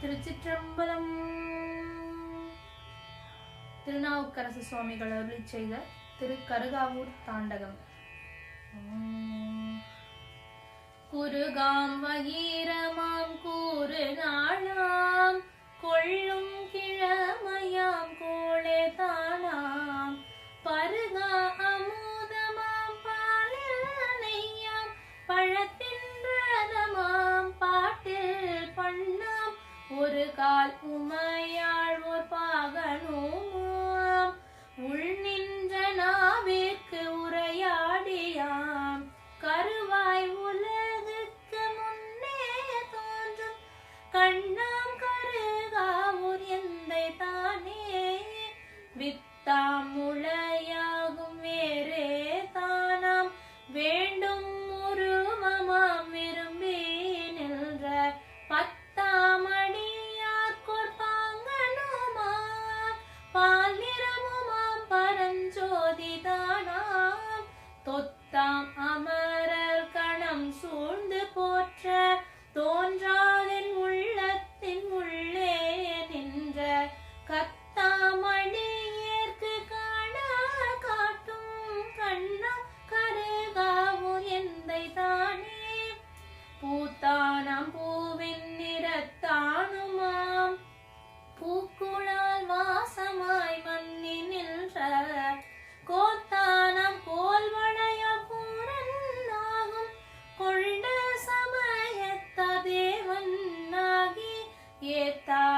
திருச்சிற்றம்பலம். திருநாவுக்கரசு சுவாமிகள் அருளி செய்த திரு கருகாவூர் தாண்டகம். குருகாம் வகீரமாம் கூறு நாளாம் கொள்ளும்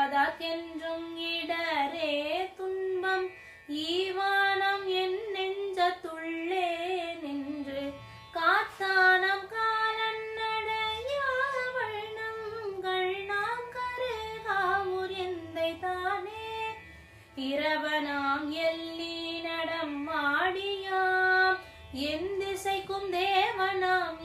ஏத்தாதற்கென்றும் இடரே துன்பம் ஈவானம் என் நெஞ்ச துள்ளே நின்று காத்தானம் காலன்னடையா நாம் கருகாவூர் எந்தை தானே இரவனாம் எல்லி நடம் ஆடியாம் என் திசைக்கும் தேவனாம்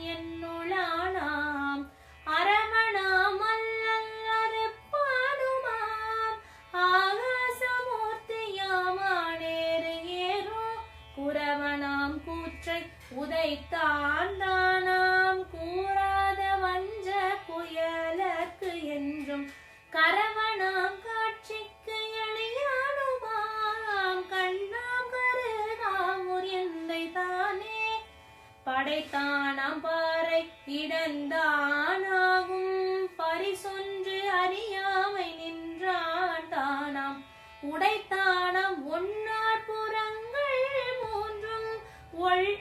படைத்தானாம் பாறை இடந்தானாகும் பரிசொன்று அறியாமை நின்றான் தானாம். உடைத்தானம் ஒன்னார் புறங்கள் மூன்றும். ஒள்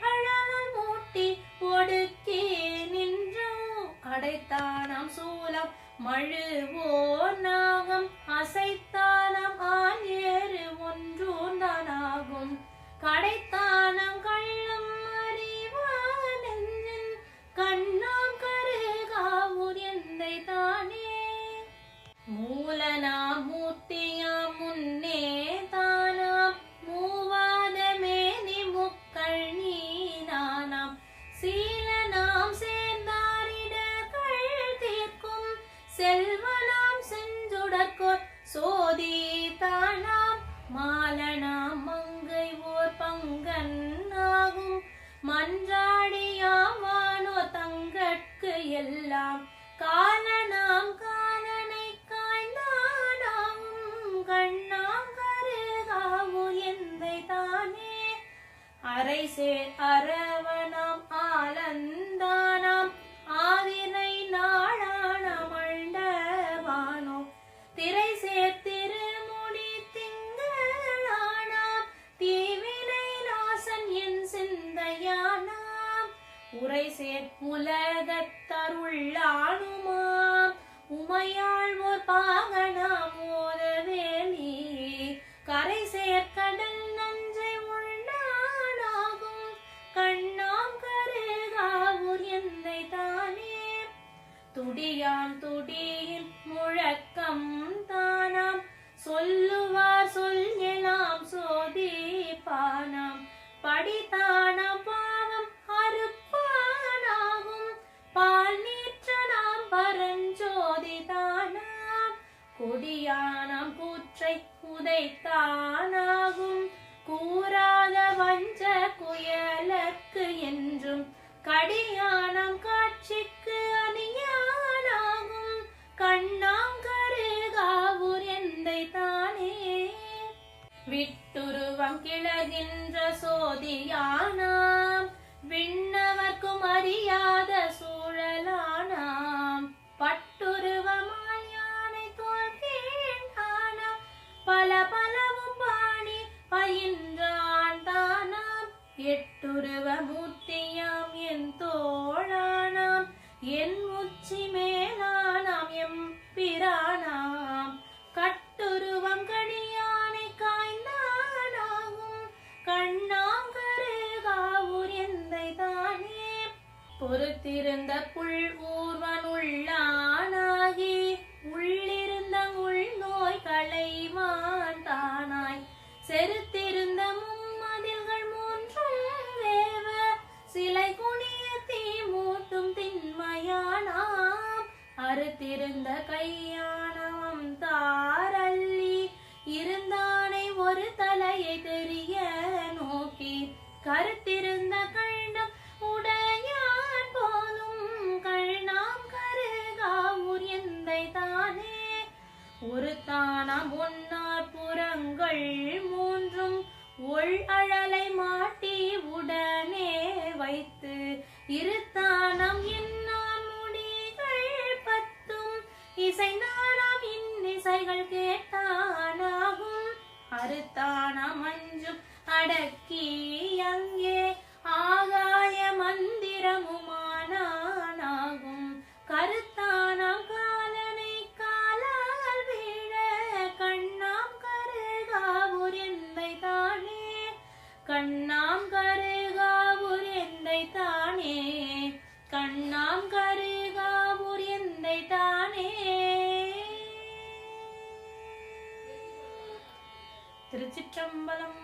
மூட்டி ஒடுக்கே நின்றோம். அடைத்தானம் சூலம் மழுவோர் நாகம். அசைத்தானம் ஆன் ஏறு ஒன்றூர்ந்தானாகும். கடைத்தான் மன்றாடியாவானோ தங்கட்கு எல்லாம்? காலனாம் காலனை காய்ந்தானாம். கண்ணாம் கருகாவு எந்தை தானே அரை சேர் அரை துடியாம் துடியின் முழக்கம் தானாம். சொல்லுவார் சொல் எல்லாம் சோதிப்பானாம் படித்தான பாவம் அறுப்பானாகும். பால் நீற்றனாம் பரஞ்சோதி தானாம். கொடியானாம் கூற்றை உதைத்தானாகும் கூறாத வஞ்ச குயலக்கு என்றும் கடியானம் காட்சிக்கு கண்ணாங்கருகாவூர் எந்தை தானே? விட்டுருவம் கிளகின்ற சோதியானாம் விண்ணவர்க்கும் அறியாத சூழலானாம். பட்டுருவமாய் யானை தோல்கேண்டானாம் பல பலவும் பாணி பயின்றான் தானாம். எட்டுருவ மூர்த்தியாம் என் தோழானாம் என் உச்சிமே வைத்திருந்த புல் ஊர்வனுள்ளானாகி உள்ளிருந்த உள்நோய் களைவான் தானாய். செருத்திருந்த மும்மதில்கள் மூன்றும் வேவ சிலை குனிய தீ மூட்டும் திண்மையானாம். அறுத்திருந்த கையா தானாம் ஒன்னார் புறங்கள் மூன்றும் ஒள் அழலை மாட்டி உடனே வைத்து இருத்தானம் என்னான் முடிகள் பத்தும். இசைந்தானாம் இன்னிசைகள் கேட்டானாகும். அறுத்தானாம் அஞ்சும் அடக்கி அங்கே ஆகாய மந்திரமுமா திருச்சிற்றம்பலம்